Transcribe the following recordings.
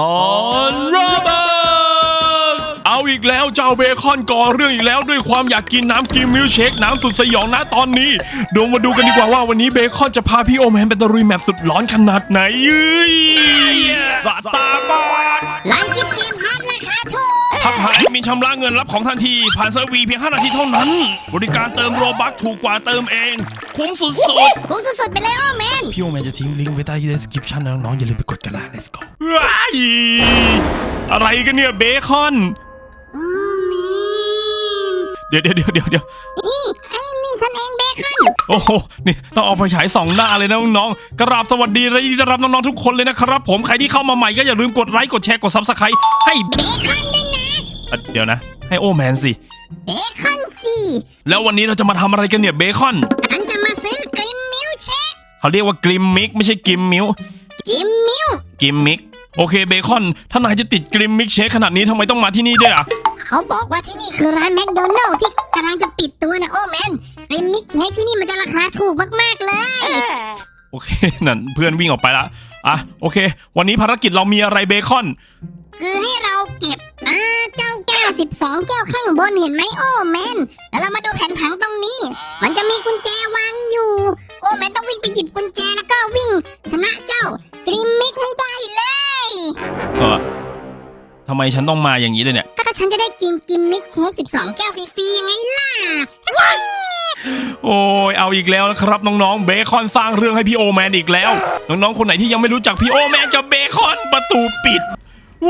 ออนโรเบิร์ตเอาอีกแล้วเจ้าเบคอนก่อเรื่องอีกแล้วด้วยความอยากกินน้ำกินมิลค์เชคน้ำสุดสยองนะตอนนี้เดยวมาดูกันดีกว่าว่าวันนี้เบคอนจะพาพี่โอแมนไปตะลุยแมปสุดร้อนขนาดไหนเอ้ยสตาร์บอดร้านกิน ทักหาแอดมินชำระเงินรับของทันที ผ่านเซอร์วีเพียง 5 นาทีเท่านั้น บริการเติมโรบัคถูกกว่าเติมเอง คุ้มสุดคุ้มสุดๆไปเลยอ้อแมนๆ พี่โอแมนจะทิ้งลิงก์ไว้ใต้ description นะน้องๆอย่าลืมไปกดกันละ let's go ว้ายอะไรกันเนี่ยเบคอนอ้อแมนเดี๋ยวเดี๋ยวเดี๋ยวเดี๋ยวเดี๋ยวนี่ไอ้นี่ โอ้โห นี่ต้องเอาไฟฉายสองหน้าเลยนะน้องๆกราบสวัสดีและยินดีต้อนรับน้องๆทุกคนเลยนะครับ ผมใครที่เข้ามาใหม่ก็อย่าลืมกดไลค์กดแชร์กด subscribe ให้เบคอนด้วยนะอะเดี๋ยวนะ ให้โอแมนสิ เบคอนสิแล้ววันนี้เราจะมาทำอะไรกันเนี่ยเบคอน ฉันจะมาซื้อกริมมิลค์เชคเขาเรียกว่ากริมมิกไม่ใช่กิมมิวกริมมิลค์กิมมิกโอเคเบคอน ถ้านายจะติดกริมมิกเชคขนาดนี้ทำไมต้องมาที่นี่ด้วยอะ เขาบอกว่าที่นี่คือร้านแมคโดนัลล์ที่กำลังจะปิดตัวนะโอ้แมนกริมมิลค์เชคที่นี่มันจะราคาถูกมากๆเลย โอเค นั่นเพื่อนวิ่งออกไปละอะโอเค วันนี้ภารกิจเรามีอะไรเบคอน คือให้เราเก็บอ่าเจ้าแก้ว12 แก้วข้างบนเห็นไหมโอ้แมนแล้วเรามาดูแผนผังตรงนี้ มันจะมีกุญแจวางอยู่ โอ้แมนต้องวิ่งไปหยิบกุญแจแล้วก็วิ่ง ชนะเจ้ากริมมิกให้ได้เลย ก็ทำไมฉันต้องมาอย่างนี้เลยเนี่ย ก็ฉันจะได้กินกิมมิกเชค12 แก้วฟรีๆไงล่ะ โอ้ยเอาอีกแล้วนะครับน้องๆเบคอนสร้างเรื่องให้พี่โอแมนอีกแล้ว น้องๆคนไหนที่ยังไม่รู้จักพี่โอแมนกับเบคอนประตูปิด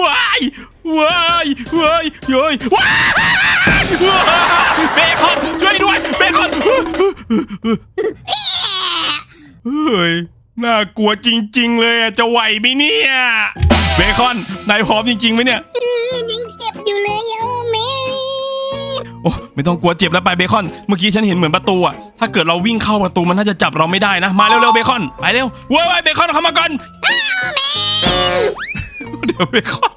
ว้ายว้ายว้ายเย้ยว้ายว้ายเบคอนช่วยด้วยเบคอนเฮ้ย น่ากลัวจริง ๆ เลยอะจะไหวไหมเนี่ยเบคอนนายพร้อมจริงๆไหมเนี่ยยังเจ็บอยู่เลยโอ้แมนโอ้ไม่ต้องกลัวเจ็บแล้วไปเบคอน เมื่อกี้ฉันเห็นเหมือนประตูอะถ้าเกิดเราวิ่งเข้าประตูมันน่าจะจับเราไม่ได้นะมาเร็วๆเบคอนไปเร็วเว้ยเบคอนเข้ามาก่อนเดี๋ยวเบคอน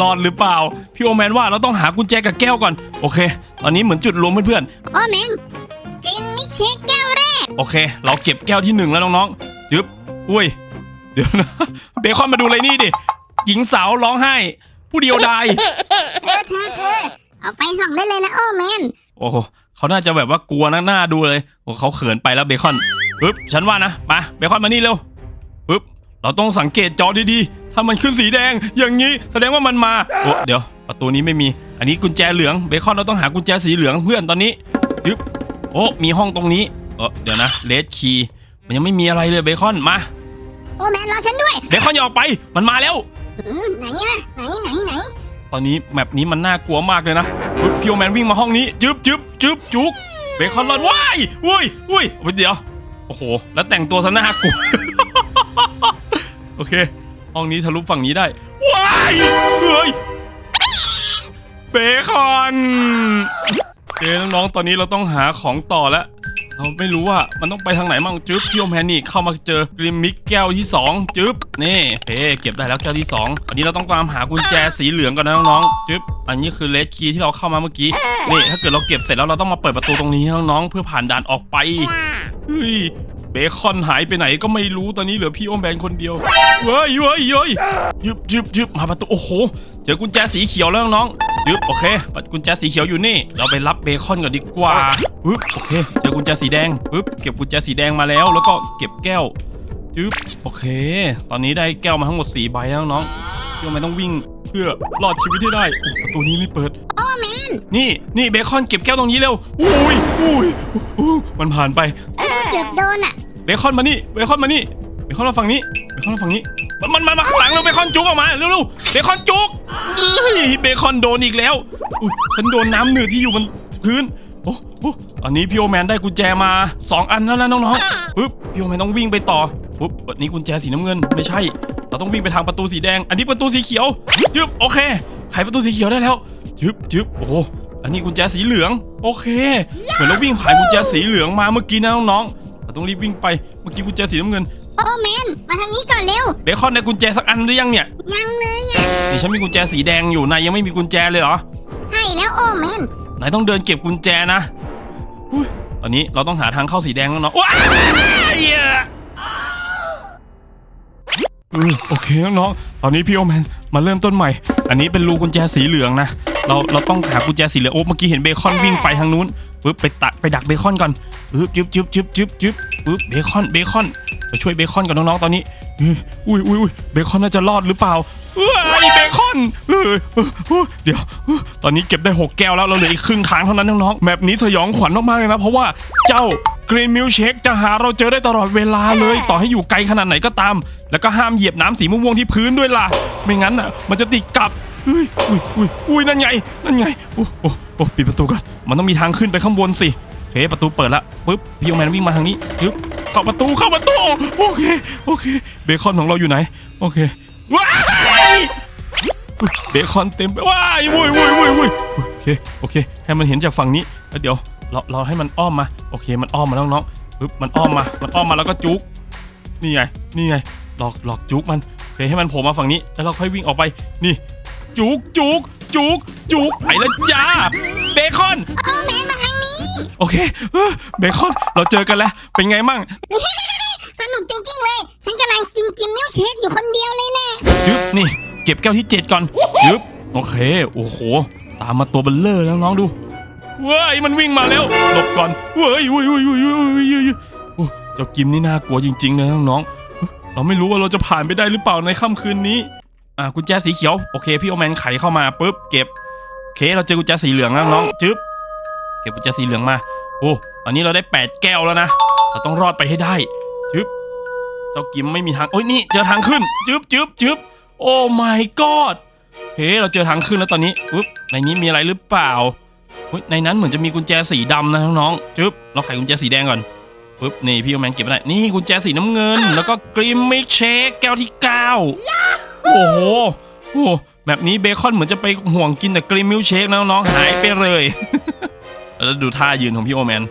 รอดหรือเปล่า พี่โอแมนว่าเราต้องหากุญแจกับแก้วก่อน โอเค ตอนนี้เหมือนจุดรวมเพื่อนโอ้แมนกริมมิกเชคแก้วแรกๆ โอเค เราเก็บแก้วที่หนึ่งแล้วน้องๆจึ๊บอุ้ย เดี๋ยวนะเบคอนมาดูอะไรนี่ดิ หญิงสาวร้องไห้ ผู้เดียวดาย เธอเธอเธอเอาไฟส่องได้เลยนะโอ้แมนโอ้โหเขาน่าจะแบบว่ากลัวนะหน้าดูเลยโอ้เขาเขินไปแล้วเบคอนปึ๊บฉันว่านะมาเบคอนมานี่เร็วปึ๊บเราต้องสังเกตจอดีๆ ถ้ามันขึ้นสีแดง อย่างนี้แสดงว่ามันมาโอ้เดี๋ยวประตูนี้ไม่มี อันนี้กุญแจเหลืองเบคอนเราต้องหากุญแจสีเหลืองเพื่อนตอนนี้ปึ๊บโอ้มีห้องตรงนี้ เออเดี๋ยวนะเลดคีย์มันยังไม่มีอะไรเลยเบคอนมาโอ้แมนรอฉันด้วยเบคอนอย่าออกไปมันมาแล้วเออไหนอะไหนไหนไหนตอนนี้แมปนี้มันน่ากลัวมากเลยนะปึ๊บพี่โอแมนวิ่งมาห้องนี้จึ๊บจึ๊บจึ๊บจุกเบคอนรอดว้ายวุ้ยวุ้ยเดี๋ยวโอ้โห แล้วแต่งตัวซะน่ากลัวโอเค ห้องนี้ทะลุฝั่งนี้ได้ว้ายเฮ้ยเบคอนเอ้น้องๆตอนนี้เราต้องหาของต่อแล้ว เราไม่รู้ว่ามันต้องไปทางไหนมั่งจึ๊บพี่โอแพนนี่เข้ามาเจอกริมมิกแก้วที่สองจึ๊บนี่เพเก็บได้แล้วแก้วที่สองอันนี้เราต้องตามหากุญแจสีเหลืองก่อนนะน้องๆจึ๊บอันนี้คือเลสคีย์ที่เราเข้ามาเมื่อกี้นี่ถ้าเกิดเราเก็บเสร็จแล้วเราต้องมาเปิดประตูตรงนี้น้องๆเพื่อผ่านด่านออกไปเฮ้ย เบคอนหายไปไหนก็ไม่รู้ตอนนี้เหลือพี่โอแมนคนเดียวเฮ้ยเฮ้ยเฮ้ยยึบยึบยึบมาประตูโอ้โห เจอกุญแจสีเขียวแล้วน้องๆยึบโอเคกุญแจสีเขียวอยู่นี่ เราไปรับเบคอนก่อนดีกว่าปึ๊บโอเค เจอกุญแจสีแดงปึ๊บเก็บกุญแจสีแดงมาแล้ว แล้วก็เก็บแก้วจึ๊บโอเค ตอนนี้ได้แก้วมาทั้งหมด4ใบแล้วน้องเพื่อไม่ต้องวิ่งเพื่อรอดชีวิตให้ได้โอ้ประตูนี้ไม่เปิดโอ้แมนนี่นี่เบคอนเก็บแก้วตรงนี้เร็วอุ้ยอุ้ยอุ้ยมันผ่านไปเกือบโดนอะ เบคอนมานี่เบคอนมานี่เบคอนมาฝั่งนี้เบคอนมาฝั่งนี้ มันมันมาข้างหลังเร็วเบคอนจุกออกมาเร็วเร็วเบคอนจุกเฮ้ยเบคอนโดนอีกแล้วอุ๊ยฉันโดนน้ำหนืดที่อยู่บนพื้นโอ้โหอันนี้พี่โอแมนได้กุญแจมาสองอันแล้วนะน้องๆปึ๊บพี่โอแมนต้องวิ่งไปต่อปึ๊บอันนี้กุญแจสีน้ำเงินไม่ใช่ เราต้องวิ่งไปทางประตูสีแดง อันนี้ประตูสีเขียวจึ๊บโอเคไขประตูสีเขียวได้แล้วจึ๊บจึ๊บโอ้อันนี้กุญแจสีเหลือง โอเค เหมือนเราวิ่งผ่านกุญแจสีเหลืองมาเมื่อกี้นะน้องๆ ต้องรีบวิ่งไป เมื่อกี้กุญแจสีน้ำเงิน โอ้แมนมาทางนี้ก่อนเร็วเบคอนในกุญแจสักอันหรือยังเนี่ยยังเลยอะนี่ฉันมีกุญแจสีแดงอยู่นายยังไม่มีกุญแจเลยเหรอ ใช่แล้วโอ้แมนนายต้องเดินเก็บกุญแจนะอุ๊ยตอนนี้เราต้องหาทางเข้าสีแดงแล้วเนาะว้ายเออโอเคน้องๆตอนนี้พี่โอแมนมาเริ่มต้นใหม่ อันนี้เป็นรูกุญแจสีเหลืองนะ เราเราต้องหากุญแจสีเหลืองโอ้เมื่อกี้เห็นเบคอนวิ่งไปทางนู้นปึ๊บไปตัดไปดักเบคอนก่อนปึ๊บจึ๊บจึ๊บจึ๊บจึ๊บจึ๊บปึ๊บเบคอนเบคอนไปช่วยเบคอนกับน้องๆตอนนี้อุ้ยอุ้ยอุ้ยเบคอนน่าจะรอดหรือเปล่า คอนเออเดี๋ยว ตอนนี้เก็บได้หกแก้วแล้วเราเหลืออีกครึ่งทางเท่านั้นน้องๆแมปนี้สยองขวัญมากๆเลยนะ เพราะว่าเจ้ากรีนมิลเชคจะหาเราเจอได้ตลอดเวลาเลย ต่อให้อยู่ไกลขนาดไหนก็ตาม แล้วก็ห้ามเหยียบน้ำสีม่วงที่พื้นด้วยล่ะ ไม่งั้นอะ มันจะติดกับเฮ้ยอุ้ยอุ้ยอุ้ยนั่นไง นั่นไงโอ้โอ้โอ้ปิดประตูก่อนมันต้องมีทางขึ้นไปข้างบนสิโอเคประตูเปิดละปุ๊บพี่โอแมนวิ่งมาทางนี้ปึ๊บเข้าประตูเข้าประตูโอเคโอเค เบคอนของเราอยู่ไหน โอเคว้า เบคอนเต็มไปว้ายวุ้ยวุ้ยวุ้ยวุ้ยโอเคโอเค ให้มันเห็นจากฝั่งนี้แล้วเดี๋ยวเราเราให้มันอ้อมมาโอเค มันอ้อมมาแล้วน้องปึ๊บมันอ้อมมา มันอ้อมมาแล้วก็จุกนี่ไงนี่ไงหลอกหลอกจุกมันโอเคให้มันโผล่มาฝั่งนี้แล้วเราค่อยวิ่งออกไปนี่จุกจุกจุกจุกไปแล้วจ้าเบคอนโอ้แมนมาทางนี้โอเคเออเบคอนเราเจอกันแล้วเป็นไงมั่งสนุกจริงๆเลย ฉันกำลังกินกินมิลเชคอยู่คนเดียวเลยนะยึบนี่ เก็บแก้วที่ 7 ก่อนยึบโอเค โอ้โห ตามมาตัวเบลเลอร์แล้วน้องดูเว้ยมันวิ่งมาแล้วหลบก่อนเว้ยเว้ยเว้ยเว้ยเว้ยเว้ยเว้ยเจ้ากิมนี่น่ากลัวจริงๆเลยน้องๆเราไม่รู้ว่าเราจะผ่านไปได้หรือเปล่าในค่ำคืนนี้อ่ากุญแจสีเขียวโอเคพี่โอแมนไขเข้ามาปุ๊บเก็บโอเคเราเจอกุญแจสีเหลืองแล้วน้องจึ๊บเก็บกุญแจสีเหลืองมาโอ้ตอนนี้เราได้ 8 แก้วแล้วนะเราต้องรอดไปให้ได้จึ๊บเจ้ากิมไม่มีทางโอ้ยนี่เจอทางขึ้นจึ๊บจึ๊บจึ๊บ โอ้ my god โอเคเราเจอทางขึ้นแล้วตอนนี้อุ๊บในนี้มีอะไรหรือเปล่าอุ๊ยในนั้นเหมือนจะมีกุญแจสีดำนะน้องๆจึ๊บเราไขกุญแจสีแดงก่อนปึ๊บนี่พี่โอแมนเก็บไว้ได้นี่กุญแจสีน้ำเงิน แล้วก็กรีมมิกเชคแก้วที่9โอ้โหโอ้แบบนี้เบคอนเหมือนจะไปห่วงกินแต่กรีมมิลเชคนะน้องๆหายไปเลย แล้วดูท่ายืนของพี่โอแมน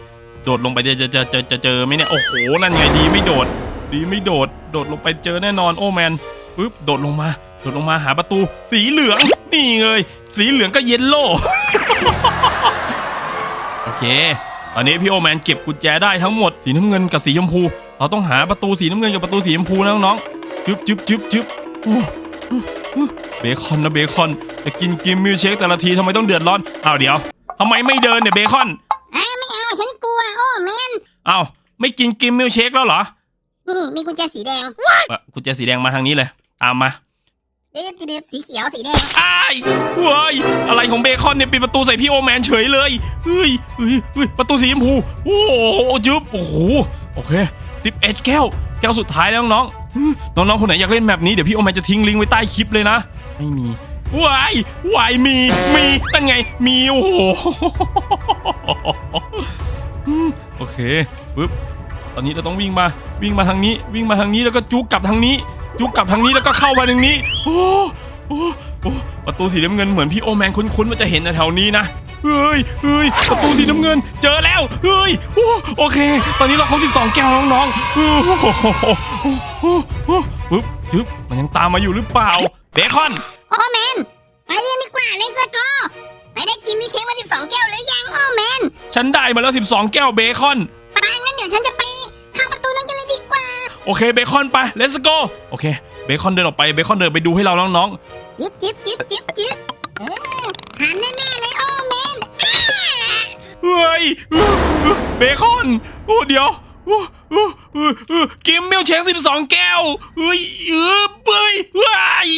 โดดลงไปจะจะจะจะจะเจอไหมเนี่ยโอ้โหนั่นไงดีไม่โดด ดีไม่โดด โดดลงไปเจอแน่นอนโอแมน ปึ๊บโดดลงมา โดดลงมาหาประตู สีเหลือง นี่เลยสีเหลืองก็เยลโล่โอเค ตอนนี้พี่โอแมนเก็บกุญแจได้ทั้งหมด สีน้ำเงินกับสีชมพู เราต้องหาประตูสีน้ำเงินกับประตูสีชมพูนะน้องๆจึ๊บจึ๊บจึ๊บจึ๊บโอ้เบคอนนะเบคอนจะกินกิมมิลเชคแต่ละทีทำไมต้องเดือดร้อนอ้าวเดี๋ยวทำไมไม่เดินเนี่ยเบคอนอ้าไม่เอาฉันกลัวโอ้แมนอ้าวไม่กินกิมมิลเชคแล้วเหรอนี่มีกุญแจสีแดงเอ่อกุญแจสีแดงมาทางนี้เลย ตามมาเดือดดืดสีเขียวสีแดงอ้ายเว้ยอะไรของเบคอนเนี่ยปิดประตูใส่พี่โอแมนเฉยเลยเฮ้ยเฮ้ยเฮ้ยประตูสีชมพูโอ้โหยึบโอ้โหโอเคสิบเอ็ดแก้ว แก้วสุดท้ายแล้วน้องๆน้องๆคนไหนอยากเล่นแบบนี้เดี๋ยวพี่โอแมนจะทิ้งลิงก์ไว้ใต้คลิปเลยนะ ไม่มีวายวายมีมีนั่นไงมีโอ้โหอืมโอเคปึ๊บตอนนี้เราต้องวิ่งมาวิ่งมาทางนี้ วิ่งมาทางนี้แล้วก็จุกกลับทางนี้ จุกกลับทางนี้แล้วก็เข้ามาทางนี้ โอ้โอ้โอ้ประตูสีน้ำเงินเหมือนพี่โอแมนคุ้นๆว่าจะเห็นแถวๆนี้นะเฮ้ยเฮ้ยประตูสีน้ำเงิน เจอแล้ว เฮ้ย โอ้โอเค ตอนนี้เราครบ12 แก้วแล้วน้องๆโอ้โหโอ้โหโอ้โหปึ๊บจึ๊บมันยังตามมาอยู่หรือเปล่า เบคอน โอ้แมนไปเรียนดีกว่าเลสโกไปได้กินมิลเชคมาสิบสองแก้วหรือยังโอ้แมน ฉันได้มาแล้ว 12 แก้วเบคอนไปงั้นเดี๋ยวฉันจะไป โอเคเบคอนไป let's go โอเค เบคอนเดินออกไปเบคอนเดินไปดูให้เราน้องๆจิ๊บจิ๊บจิ๊บจิ๊บจิ๊บเออหันแน่ๆเลยโอ้แมนอ้าเฮ้ยเบคอนโอ้เดี๋ยวโอ้โอ้เออเออกิมมิลเชคสิบสองแก้วเฮ้ยเออเฮ้ยว้าย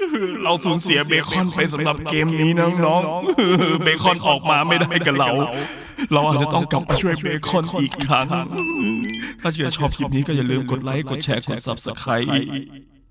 เออเราสูญเสียเบคอนไปสำหรับเกมนี้น้องๆเออเบคอนออกมาไม่ได้กับเรา เราอาจจะต้องกลับมาช่วยเบคอนอีกครั้ง ถ้าเชื่อชอบคลิปนี้ก็อย่าลืมกดไลค์ กดแชร์ กด subscribe